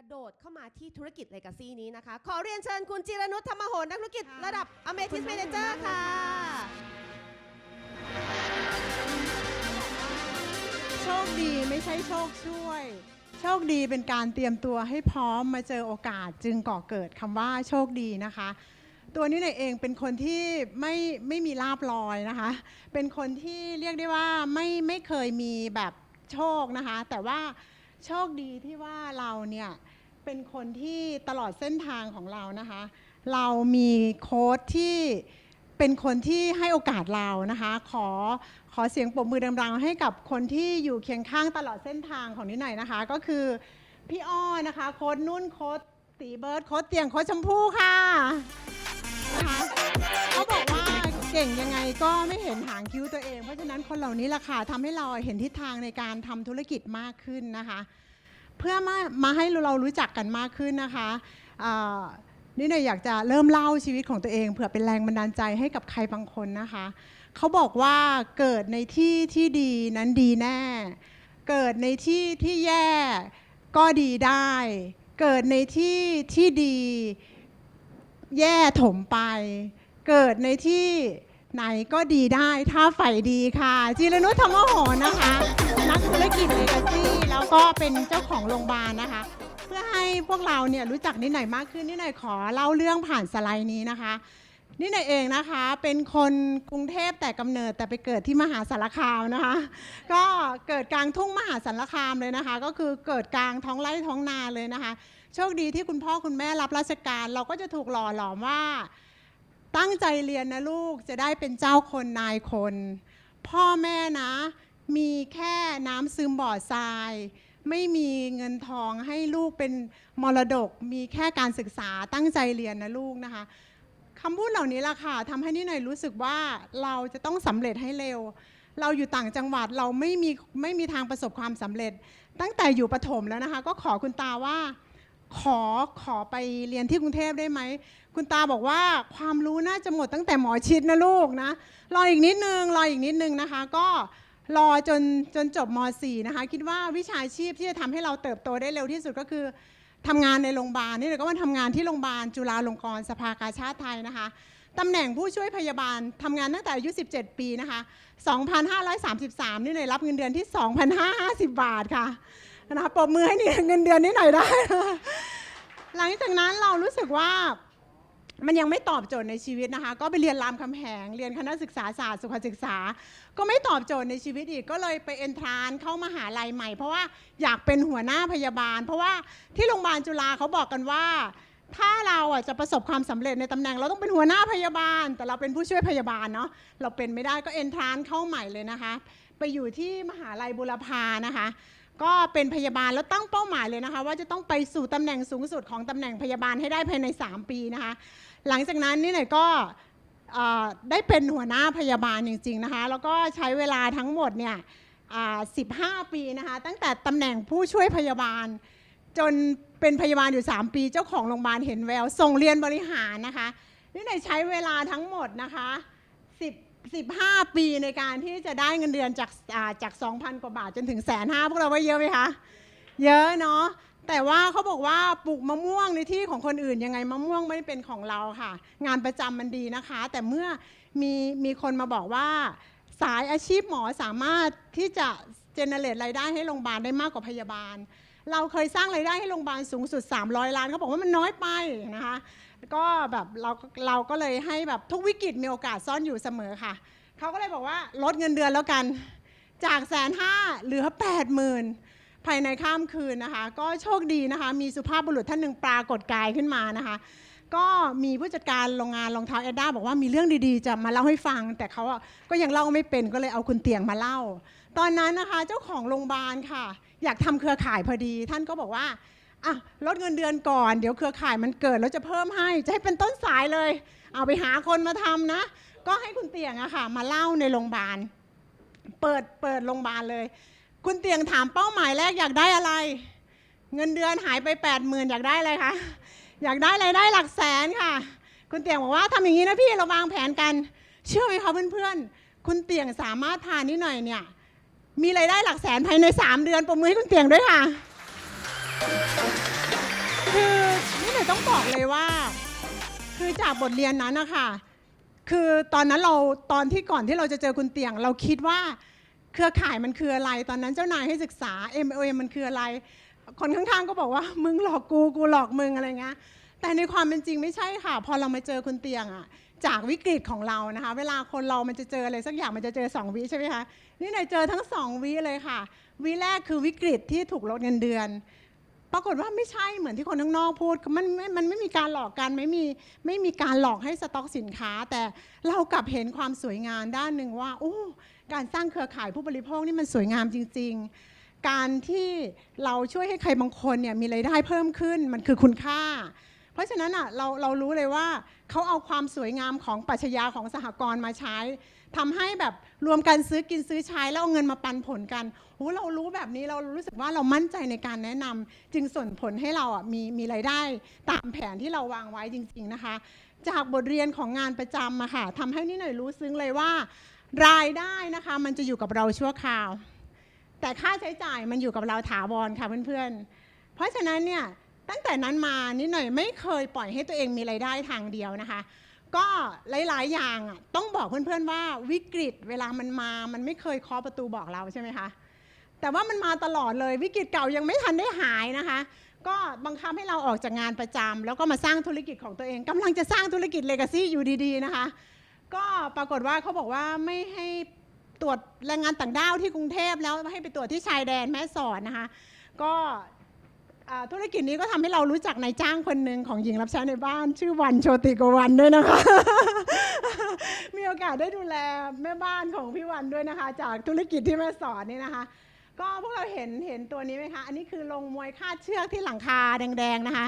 กระโดดเข้ามาที่ธุรกิจเลกาซีนี้นะคะ ขอเรียนเชิญคุณจิรนุชธรรมโหนนักธุรกิจระดับอเมทิสเมเนเจอร์ค่ะ โชคดีไม่ใช่โชคช่วย โชคดีเป็นการเตรียมตัวให้พร้อมมาเจอโอกาสจึงก่อเกิดคำว่าโชคดีนะคะ ตัวนี้เองเป็นคนที่ไม่ไม่มีลาบลอยนะคะ เป็นคนที่เรียกได้ว่าไม่ไม่เคยมีแบบโชคนะคะ แต่ว่า โชคดีที่ว่าเราเนี่ยเป็นคนที่ตลอดเส้นทางของเรานะคะ เรามีโค้ดที่เป็นคนที่ให้โอกาสเรานะคะ ขอขอเสียงปรบมือดังๆให้กับคนที่อยู่เคียงข้างตลอดเส้นทางของนิดหน่อยนะคะ ก็คือพี่อ้อนะคะโค้ดนุ่นโค้ดตีเบิร์ดโค้ดเตียงโค้ดชมพู่ค่ะนะคะเขาบอกว่า เก่งยังไงก็ไม่เห็นหางคิ้วตัวเอง เพราะฉะนั้นคนเหล่านี้ล่ะค่ะทำให้เราเห็นทิศทางในการทำธุรกิจมากขึ้นนะคะ เพื่อมามาให้เรารู้จักกันมากขึ้นนะคะนี่หน่อยอยากจะเริ่มเล่าชีวิตของตัวเองเผื่อเป็นแรงบันดาลใจให้กับใครบางคนนะคะ เขาบอกว่าเกิดในที่ที่ดีนั้นดีแน่ เกิดในที่ที่แย่ก็ดีได้ เกิดในที่ที่ดี แย่ถมไป เกิดในที่ไหนก็ดีได้ถ้าใฝ่ดีค่ะ จิรนุชธรรมโหนนะคะ นักธุรกิจเลกาซี่แล้วก็เป็นเจ้าของโรงพยาบาลนะคะ เพื่อให้พวกเราเนี่ยรู้จักนิดหน่อยมากขึ้นนิดหน่อยขอเล่าเรื่องผ่านสไลด์นี้นะคะนี่หน่อยเองนะคะเป็นคนกรุงเทพแต่กำเนิดแต่ไปเกิดที่มหาสารคามนะคะ ก็เกิดกลางทุ่งมหาสารคามเลยนะคะ ก็คือเกิดกลางท้องไร่ท้องนาเลยนะคะ โชคดีที่คุณพ่อคุณแม่รับราชการ เราก็จะถูกหล่อหลอมว่า ตั้งใจเรียนนะลูกจะได้เป็นเจ้าคนนายคน พ่อแม่นะ มีแค่น้ำซึมบ่อทราย ไม่มีเงินทองให้ลูกเป็นมรดก มีแค่การศึกษาตั้งใจเรียนนะลูกนะคะคำพูดเหล่านี้ล่ะค่ะทำให้นี่หน่อยรู้สึกว่าเราจะต้องสำเร็จให้เร็ว เราอยู่ต่างจังหวัดเราไม่มีไม่มีทางประสบความสำเร็จ ตั้งแต่อยู่ประถมแล้วนะคะ ก็ขอคุณตาว่า ขอขอไปเรียนที่กรุงเทพได้ไหม คุณตาบอกว่าความรู้น่าจะหมดตั้งแต่หมอชิดนะลูกนะ รออีกนิดนึง รออีกนิดนึงนะคะ ก็รอจนจนจบม .4 นะคะ คิดว่าวิชาชีพที่จะทำให้เราเติบโตได้เร็วที่สุดก็คือทำงานในโรงพยาบาลนี่เลยก็มาทำงานที่โรงพยาบาลจุฬาลงกรณ์สภากาชาติไทยนะคะตำแหน่งผู้ช่วยพยาบาลทำงานตั้งแต่อายุ 17 ปีนะคะ 2,533 นี่เลยรับเงินเดือนที่ 2,550 บาทค่ะนะคะปรบมือให้นี่เงินเดือนนิดหน่อยได้ หลังจากนั้นเรารู้สึกว่ามันยังไม่ตอบโจทย์ในชีวิตนะคะ ก็ไปเรียนรามคำแหง เรียนคณะศึกษาศาสตร์สุขศึกษา ก็ไม่ตอบโจทย์ในชีวิตอีก ก็เลยไปเอนทรานเข้ามหาลัยใหม่ เพราะว่าอยากเป็นหัวหน้าพยาบาล เพราะว่าที่โรงพยาบาลจุฬาเขาบอกกันว่า ถ้าเราอะจะประสบความสำเร็จในตำแหน่ง เราต้องเป็นหัวหน้าพยาบาล แต่เราเป็นผู้ช่วยพยาบาลเนาะ เราเป็นไม่ได้ก็เอนทรานเข้าใหม่เลยนะคะ ไปอยู่ที่มหาลัยบุรพานะคะ ก็เป็นพยาบาลแล้วตั้งเป้าหมายเลยนะคะ ว่าจะต้องไปสู่ตำแหน่งสูงสุดของตำแหน่งพยาบาลให้ได้ภายใน 3 ปีนะคะ หลังจากนั้นนี่หน่อยก็ได้เป็นหัวหน้าพยาบาลจริงๆนะคะ แล้วก็ใช้เวลาทั้งหมดเนี่ย15 ปีนะคะ ตั้งแต่ตำแหน่งผู้ช่วยพยาบาล จนเป็นพยาบาลอยู่ 3 ปี เจ้าของโรงพยาบาลเห็นแวว ส่งเรียนบริหารนะคะ นี่หน่อยใช้เวลาทั้งหมดนะคะ 10 15 ปีในการที่จะได้เงินเดือนจากาจาก 2,000 กว่าบาทจนถึงแสนห้าพวกเราว่าเยอะไหมคะ เยอะเนาะแต่ว่าเขาบอกว่าปลูกมะม่วงในที่ของคนอื่นยังไงมะม่วงไม่ได้เป็นของเราค่ะ งานประจำมันดีนะคะ แต่เมื่อมีมีคนมาบอกว่า สายอาชีพหมอสามารถที่จะเจเนเรตรายได้ให้โรงพยาบาลได้มากกว่าพยาบาล เราเคยสร้างรายได้ให้โรงพยาบาลสูงสุด 300 ล้านเขาบอกว่ามันน้อยไปนะคะก็แบบเราเราก็เลยให้แบบทุกวิกฤตมีโอกาสซ่อนอยู่เสมอค่ะเขาก็เลยบอกว่าลดเงินเดือนแล้วกัน จากแสนห้าเหลือแปดหมื่นภายในข้ามคืนนะคะ ก็โชคดีนะคะ มีสุภาพบุรุษท่านหนึ่งปรากฏกายขึ้นมานะคะ ก็มีผู้จัดการโรงงานรองเท้าเอดด้าบอกว่ามีเรื่องดีๆ จะมาเล่าให้ฟัง แต่เขาก็ยังเล่าไม่เป็นก็เลยเอาคุณเตียงมาเล่า ตอนนั้นนะคะเจ้าของโรงพยาบาลค่ะ อยากทำเครือข่ายพอดี ท่านก็บอกว่าอะลดเงินเดือนก่อน เดี๋ยวเครือข่ายมันเกิดแล้วจะเพิ่มให้ จะให้เป็นต้นสายเลย เอาไปหาคนมาทำนะ ก็ให้คุณเตียงอะค่ะ มาเล่าในโรงพยาบาล เปิดเปิดโรงพยาบาลเลย คุณเตียงถามเป้าหมายแรกอยากได้อะไร เงินเดือนหายไป8ปดหมื่นอยากได้อะไรคะ อยากได้รายได้หลักแสนค่ะ คุณเตียงบอกว่าทำอย่างนี้นะพี่เราวางแผนกัน เชื่อไหมคะเพื่อนๆ คุณเตียงสามารถพานิดหน่อยเนี่ย มีรายได้หลักแสนภายใน 3 เดือนปรบมือให้คุณเตียงด้วยค่ะ คือนี่เลยต้องบอกเลยว่า คือจากบทเรียนนั้นนะคะคือตอนนั้นเราตอนที่ก่อนที่เราจะเจอคุณเตียง เราคิดว่าเครือข่ายมันคืออะไร ตอนนั้นเจ้านายให้ศึกษา MLM มันคืออะไร คนข้างๆ ก็บอกว่ามึงหลอกกูกูหลอกมึงอะไรเงี้ยแต่ในความเป็นจริงไม่ใช่ค่ะ พอเรามาเจอคุณเตียงอะ จากวิกฤตของเรานะคะ เวลาคนเรามันจะเจออะไรสักอย่างมันจะเจอสองวิใช่ไหมคะ นี่หนายเจอทั้งสองวิเลยค่ะ วิแรกคือวิกฤตที่ถูกลดเงินเดือน ปรากฏว่าไม่ใช่เหมือนที่คนข้างนอกพูด มันไม่มันไม่มีการหลอกกันไม่มีไม่มีการหลอกให้สต็อกสินค้า แต่เรากลับเห็นความสวยงามด้านหนึ่งว่าโอ้การสร้างเครือข่ายผู้บริโภคนี่มันสวยงามจริง ๆ การที่เราช่วยให้ใครบางคนเนี่ยมีรายได้เพิ่มขึ้นมันคือคุณค่า เพราะฉะนั้นอะเราเรารู้เลยว่าเขาเอาความสวยงามของปัชญาของสหกรณ์มาใช้ทำให้แบบรวมกันซื้อกินซื้อใช้แล้วเอาเงินมาปันผลกันโอ้เรารู้แบบนี้เรารู้สึกว่าเรามั่นใจในการแนะนำจึงส่งผลให้เราอะมีมีรายได้ตามแผนที่เราวางไว้จริง ๆนะคะ จากบทเรียนของงานประจำอะค่ะทำให้นี่หน่อยรู้ซึ้งเลยว่า รายได้นะคะมันจะอยู่กับเราชั่วคราว แต่ค่าใช้จ่ายมันอยู่กับเราถาวรค่ะเพื่อนๆเพราะฉะนั้นเนี่ย ตั้งแต่นั้นมานิดหน่อยไม่เคยปล่อยให้ตัวเองมีรายได้ทางเดียวนะคะ ก็หลาย ๆ อย่างอะต้องบอกเพื่อน ๆ ว่าวิกฤตเวลามันมามันไม่เคยเคาะประตูบอกเราใช่ไหมคะแต่ว่ามันมาตลอดเลยวิกฤตเก่ายังไม่ทันได้หายนะคะ ก็บังคับให้เราออกจากงานประจำแล้วก็มาสร้างธุรกิจของตัวเองกำลังจะสร้างธุรกิจเลกาซี่อยู่ดี ๆ นะคะ ก็ปรากฏว่าเขาบอกว่าไม่ให้ตรวจแรงงานต่างด้าวที่กรุงเทพแล้วให้ไปตรวจที่ชายแดนแม่สอดนะคะ ก็ ธุรกิจนี้ก็ทำให้เรารู้จักนายจ้างคนหนึ่งของหญิงรับใช้ในบ้าน ชื่อวันโชติโกวันด้วยนะคะ มีโอกาสได้ดูแลแม่บ้านของพี่วันด้วยนะคะ จากธุรกิจที่แม่สอดนี่นะคะ ก็พวกเราเห็นเห็นตัวนี้ไหมคะ อันนี้คือลงมวยคาดเชือกที่หลังคาแดงๆนะคะ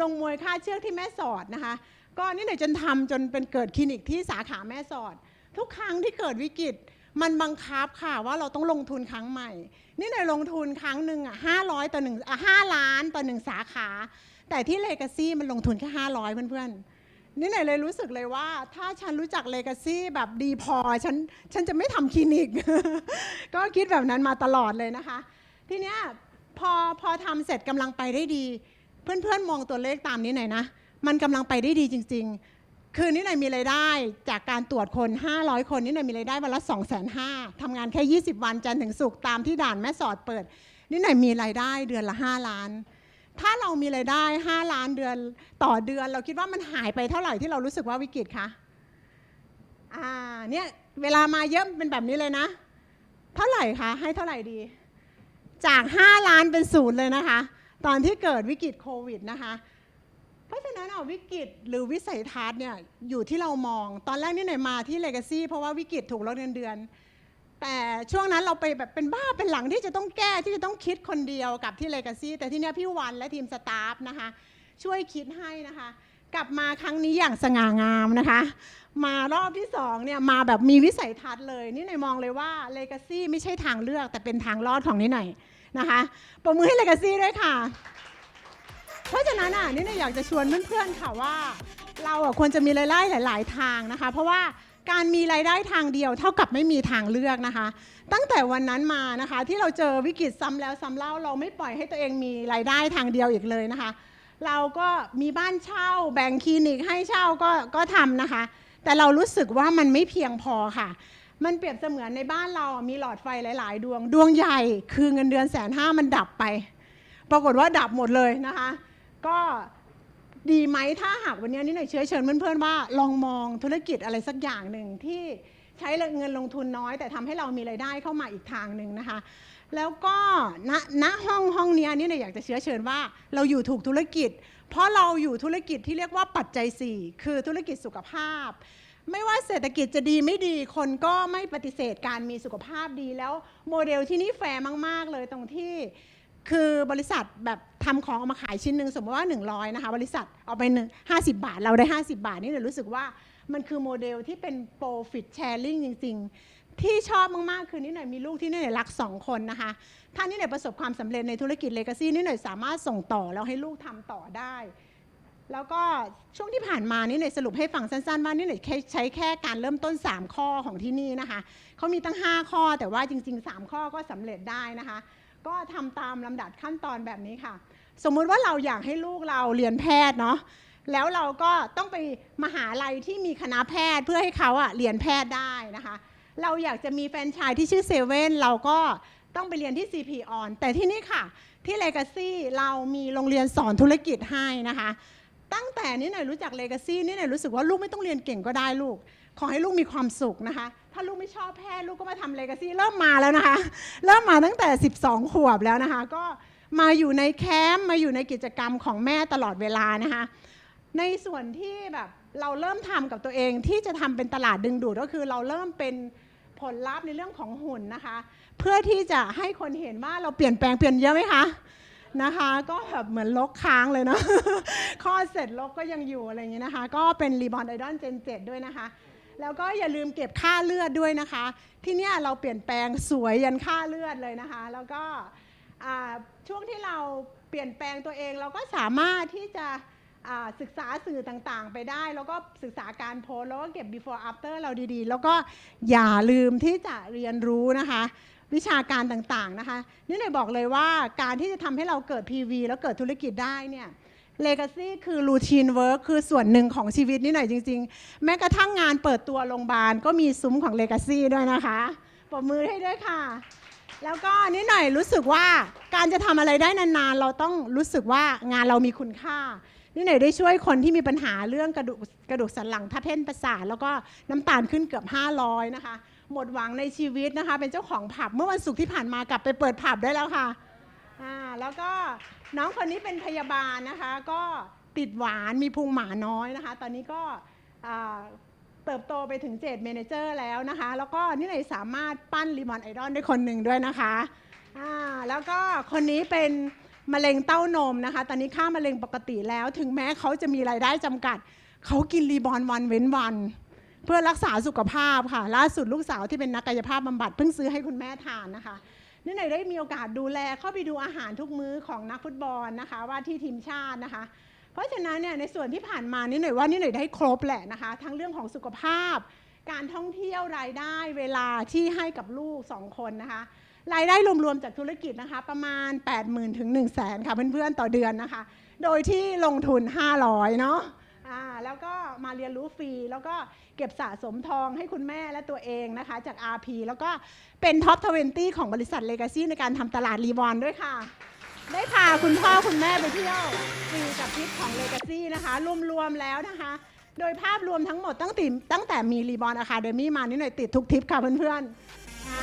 ลงมวยคาดเชือกที่แม่สอดนะคะ ก็นี่หน่อยจนทำจนเป็นเกิดคลินิกที่สาขาแม่สอด ทุกครั้งที่เกิดวิกฤต มันบังคับค่ะว่าเราต้องลงทุนครั้งใหม่ นี่หนลงทุนครั้งหนึ่งอะห้าร้อยต่อหนึ่งห้าล้านต่อหนึ่งสาขา แต่ที่เลกาซี่มันลงทุนแค่ห้าร้อยเพื่อนๆ นี่ไหนเลยรู้สึกเลยว่า ถ้าฉันรู้จักเลกาซี่แบบดีพอฉันฉันจะไม่ทำคลินิก ก็คิดแบบนั้นมาตลอดเลยนะคะ ทีเนี้ยพอพอทำเสร็จกำลังไปได้ดี เพื่อนๆมองตัวเลขตามนี้หน่อยนะ มันกำลังไปได้ดีจริง ๆ คือนี่หน่อยมีรายได้จากการตรวจคน 500 คนนี่หน่อยมีรายได้วันละ 2 5 0 0 0ทำงานแค่ 20 วันจันทร์ถึงศุกร์ตามที่ด่านแม่สอดเปิด นี่หน่อยมีรายได้เดือนละ 5 ล้าน ถ้าเรามีรายได้ 5 ล้านเดือนต่อเดือน เราคิดว่ามันหายไปเท่าไหร่ที่เรารู้สึกว่าวิกฤตคะอ่าเนี่ยเวลามาเยอะเป็นแบบนี้เลยนะ เท่าไหร่คะให้เท่าไหร่ดี จาก 5 ล้านเป็นศูนย์เลยนะคะ ตอนที่เกิดวิกฤตโควิดนะคะ เพราะฉะนั้นอะวิกฤตหรือวิสัยทัศน์เนี่ยอยู่ที่เรามอง ตอนแรกนี่หน่อยมาที่เลกาซี่เพราะว่าวิกฤตถูกลดเงินเดือน แต่ช่วงนั้นเราไปแบบเป็นบ้าเป็นหลังที่จะต้องแก้ที่จะต้องคิดคนเดียวกับที่เลกาซี่แต่ที่เนี้ยพี่วันและทีมสตาฟนะคะช่วยคิดให้นะคะ กลับมาครั้งนี้อย่างสง่างามนะคะ มารอบที่สองเนี่ยมาแบบมีวิสัยทัศน์เลย นี่หน่อยมองเลยว่าเลกาซี่ไม่ใช่ทางเลือกแต่เป็นทางรอดของนี่หน่อยนะคะปรบมือให้เลกาซี่ด้วยค่ะ เพราะฉะนั้นอะนี่หน่อยอยากจะชวนเพื่อนๆค่ะว่า เราอะควรจะมีรายได้หลาย ๆ ทางนะคะ เพราะว่าการมีรายได้ทางเดียวเท่ากับไม่มีทางเลือกนะคะ ตั้งแต่วันนั้นมานะคะ ที่เราเจอวิกฤตซ้ำแล้วซ้ำเล่าเราไม่ปล่อยให้ตัวเองมีรายได้ทางเดียวอีกเลยนะคะ เราก็มีบ้านเช่าแบ่งคลินิกให้เช่าก็ก็ทำนะคะ แต่เรารู้สึกว่ามันไม่เพียงพอค่ะ มันเปรียบเสมือนในบ้านเรามีหลอดไฟหลาย ๆ ดวงดวงใหญ่ คือเงินเดือนแสนห้ามันดับไป ปรากฏว่าดับหมดเลยนะคะ ก็ดีไหมถ้าหากวันนี้นี่หน่อยเชื้อเชิญเพื่อนๆว่า ลองมองธุรกิจอะไรสักอย่างหนึ่งที่ใช้เงินลงทุนน้อย แต่ทำให้เรามีรายได้เข้ามาอีกทางหนึ่งนะคะ แล้วก็ณณห้องห้องนี้นี่หน่อยอยากจะเชื้อเชิญว่าเราอยู่ถูกธุรกิจ เพราะเราอยู่ธุรกิจที่เรียกว่าปัจจัย 4 คือธุรกิจสุขภาพ ไม่ว่าเศรษฐกิจจะดีไม่ดีคนก็ไม่ปฏิเสธการมีสุขภาพดีแล้วโมเดลที่นี่แฟร์มาก ๆ เลยตรงที่ คือบริษัทแบบทำของเอามาขายชิ้นหนึ่งสมมติว่า 100นะคะบริษัทเอาไปหนึ่ง50 บาท เราได้ 50 บาทนี่เลยรู้สึกว่ามันคือโมเดลที่เป็น profit sharing จริง ๆ ที่ชอบมาก ๆ คือนี่หน่อยมีลูกที่นี่หน่อยรักสองคนนะคะ ถ้านี่หน่อยประสบความสำเร็จในธุรกิจเลกาซี่นี่หน่อยสามารถส่งต่อ แล้วให้ลูกทำต่อได้ แล้วก็ช่วงที่ผ่านมานี่หน่อยสรุปให้ฟังสั้น ๆ ว่านี่หน่อยใช้แค่การเริ่มต้น 3 ข้อของที่นี่นะคะเขามีตั้ง 5 ข้อแต่ว่าจริง ๆ 3 ข้อก็สำเร็จได้นะคะ ก็ทำตามลำดับขั้นตอนแบบนี้ค่ะ สมมุติว่าเราอยากให้ลูกเราเรียนแพทย์เนาะแล้วเราก็ต้องไปมหาลัยที่มีคณะแพทย์เพื่อให้เขาอะเรียนแพทย์ได้นะคะ เราอยากจะมีแฟนชส์ที่ชื่อเซเว่นเราก็ต้องไปเรียนที่ CP on แต่ที่นี่ค่ะ ที่ Legacy เรามีโรงเรียนสอนธุรกิจให้นะคะ ตั้งแต่นี้หน่อยรู้จัก Legacy นี่หน่อยรู้สึกว่าลูกไม่ต้องเรียนเก่งก็ได้ลูก ขอให้ลูกมีความสุขนะคะ ถ้าลูกไม่ชอบแพทย์ลูกก็มาทำ Legacy เริ่มมาแล้วนะคะ เริ่มมาตั้งแต่ 12 ขวบแล้วนะคะ ก็มาอยู่ในแคมป์มาอยู่ในกิจกรรมของแม่ตลอดเวลานะคะ ในส่วนที่แบบเราเริ่มทำกับตัวเองที่จะทำเป็นตลาดดึงดูดก็คือเราเริ่มเป็นผลลัพธ์ในเรื่องของหุ่นนะคะ เพื่อที่จะให้คนเห็นว่าเราเปลี่ยนแปลงเปลี่ยนเยอะไหมคะนะคะก็แบบเหมือนลกค้างเลยเนาะข้อเสร็จลกก็ยังอยู่อะไรอย่างนี้ยนะคะ ก็เป็นรีบอนไอดอลเจน7ด้วยนะคะ แล้วก็อย่าลืมเก็บค่าเลือดด้วยนะคะ ที่นี่เราเปลี่ยนแปลงสวยยันค่าเลือดเลยนะคะ แล้วก็ช่วงที่เราเปลี่ยนแปลงตัวเองเราก็สามารถที่จะศึกษาสื่อต่างๆ ไปได้ แล้วก็ศึกษาการโพสแล้วก็เก็บ before after เราดีๆ แล้วก็อย่าลืมที่จะเรียนรู้นะคะ วิชาการต่างๆนะคะนี่หน่อยบอกเลยว่าการที่จะทำให้เราเกิด PV แล้วเกิดธุรกิจได้เนี่ย Legacy คือ routine work คือส่วนหนึ่งของชีวิตนี่หน่อยจริง ๆ แม้กระทั่งงานเปิดตัวโรงพยาบาลก็มีซุ้มของ Legacy ด้วยนะคะปรบมือให้ด้วยค่ะ แล้วก็นิดหน่อยรู้สึกว่าการจะทำอะไรได้นานๆ เราต้องรู้สึกว่างานเรามีคุณค่านี่หน่อยได้ช่วยคนที่มีปัญหาเรื่องกระดูกกระดูกสันหลังทับเส้นประสาทแล้วก็น้ำตาลขึ้นเกือบ 500 นะคะ หมดหวังในชีวิตนะคะ เป็นเจ้าของผับเมื่อวันศุกร์ที่ผ่านมากลับไปเปิดผับได้แล้วค่ะ อ่าแล้วก็น้องคนนี้เป็นพยาบาลนะคะ ก็ติดหวานมีพุงหมาน้อยนะคะ ตอนนี้ก็เติบโตไปถึงเจดเมเนเจอร์แล้วนะคะ แล้วก็นี่เลยสามารถปั้นรีมอนไอดอลได้คนหนึ่งด้วยนะคะอ่าแล้วก็คนนี้เป็นมะเร็งเต้านมนะคะ ตอนนี้ค่ามะเร็งปกติแล้ว ถึงแม้เขาจะมีรายได้จำกัด เขากินรีบอนวันเว้นวัน เพื่อรักษาสุขภาพค่ะ ล่าสุดลูกสาวที่เป็นนักกายภาพบำบัดเพิ่งซื้อให้คุณแม่ทานนะคะ นี่หน่อยได้มีโอกาสดูแลเข้าไปดูอาหารทุกมื้อของนักฟุตบอลนะคะ ว่าที่ทีมชาตินะคะ เพราะฉะนั้นเนี่ยในส่วนที่ผ่านมานี่หน่อยว่านี่หน่อยได้ครบแหละนะคะ ทั้งเรื่องของสุขภาพ การท่องเที่ยวรายได้เวลาที่ให้กับลูกสองคนนะคะ รายได้รวมๆจากธุรกิจนะคะ ประมาณ 8 0,000 ถึง 1 0 0 0 0แสนค่ะเพื่อนๆต่อเดือนนะคะ โดยที่ลงทุน 500 เนาะ อ่าแล้วก็มาเรียนรู้ฟรี แล้วก็เก็บสะสมทองให้คุณแม่และตัวเองนะคะ จาก RP แล้วก็เป็นท็อป 20 ของบริษัท Legacy ในการทำตลาดรีวอนด้วยค่ะ ได้พาคุณพ่อคุณแม่ไปเที่ยวฟรีกับทริปของ Legacy นะคะ รวมๆแล้วนะคะ โดยภาพรวมทั้งหมดตั้งแต่ตั้งแต่มีรีบอนอะคาเดมี่มานี่หน่อยติดทุกทริปค่ะเพื่อนๆอ่า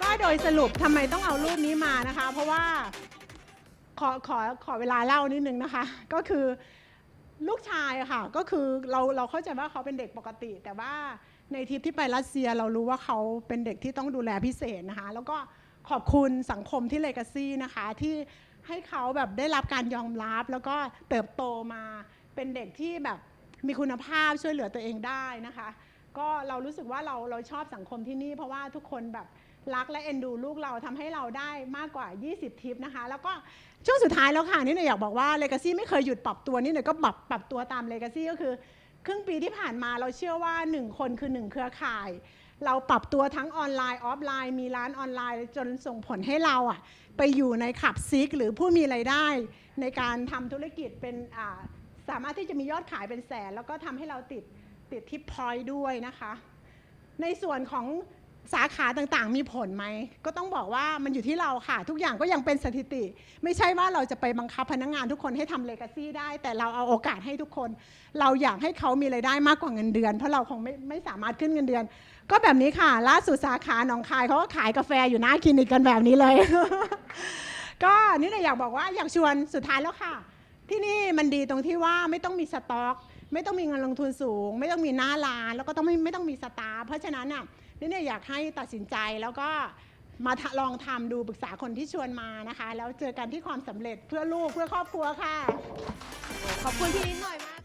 ก็โดยสรุปทำไมต้องเอารูปนี้มานะคะ เพราะว่าขอขอขอเวลาเล่านิดนึงนะคะ ก็คือ ลูกชายค่ะก็คือเราเราเข้าใจว่าเขาเป็นเด็กปกติ แต่ว่าในทริปที่ไปรัสเซียเรารู้ว่าเขาเป็นเด็กที่ต้องดูแลพิเศษนะคะ แล้วก็ขอบคุณสังคมที่เลกาซี่นะคะที่ให้เขาแบบได้รับการยอมรับ แล้วก็เติบโตมาเป็นเด็กที่แบบมีคุณภาพช่วยเหลือตัวเองได้นะคะ ก็เรารู้สึกว่าเราเราชอบสังคมที่นี่ เพราะว่าทุกคนแบบ รักและเอ็นดูลูกเราทำให้เราได้มากกว่า 20 ทิปนะคะ แล้วก็ช่วงสุดท้ายแล้วค่ะนี่หน่อยอยากบอกว่า Legacy ไม่เคยหยุดปรับตัวนี่หน่อยก็ปรับปรับตัวตาม Legacy ก็คือ ครึ่งปีที่ผ่านมาเราเชื่อว่า 1 คนคือ 1 เครือข่าย เราปรับตัวทั้งออนไลน์ออฟไลน์ มีร้านออนไลน์ จนส่งผลให้เราอะไปอยู่ในขับซิกหรือผู้มีไรายได้ ในการทำธุรกิจเป็นสามารถที่จะมียอดขายเป็นแสน แล้วก็ทำให้เราติดติดทิปพอยต์ด้วยนะคะ ในส่วนของ สาขาต่างๆ มีผลไหม ก็ต้องบอกว่ามันอยู่ที่เราค่ะ ทุกอย่างก็ยังเป็นสถิติ ไม่ใช่ว่าเราจะไปบังคับพนักงานทุกคนให้ทำเลกาซี่ได้ แต่เราเอาโอกาสให้ทุกคน เราอยากให้เขามีไรายได้มากกว่าเงินเดือน เพราะเราคงไม่ไม่สามารถขึ้นเงินเดือน ก็แบบนี้ค่ะ ล่าสุดสาขาหนองคายเขาก็ขายกาแฟอยู่หน้าคลินิกกันแบบนี้เลย ก็นี่เลยอยากบอกว่าอยากชวนสุดท้ายแล้วค่ะ ที่นี่มันดีตรงที่ว่าไม่ต้องมีสต็อก ไม่ต้องมีเงินลงทุนสูง ไม่ต้องมีหน้าร้านแล้วก็ต้องไม่ไม่ต้องมีสตาฟเพราะฉะนั้นน่ะ นี่เนี่ยอยากให้ตัดสินใจแล้วก็มาลองทำดูปรึกษาคนที่ชวนมานะคะ แล้วเจอกันที่ความสำเร็จเพื่อลูกเพื่อครอบครัวค่ะ ขอบคุณพี่ลิ้หน่อยมาก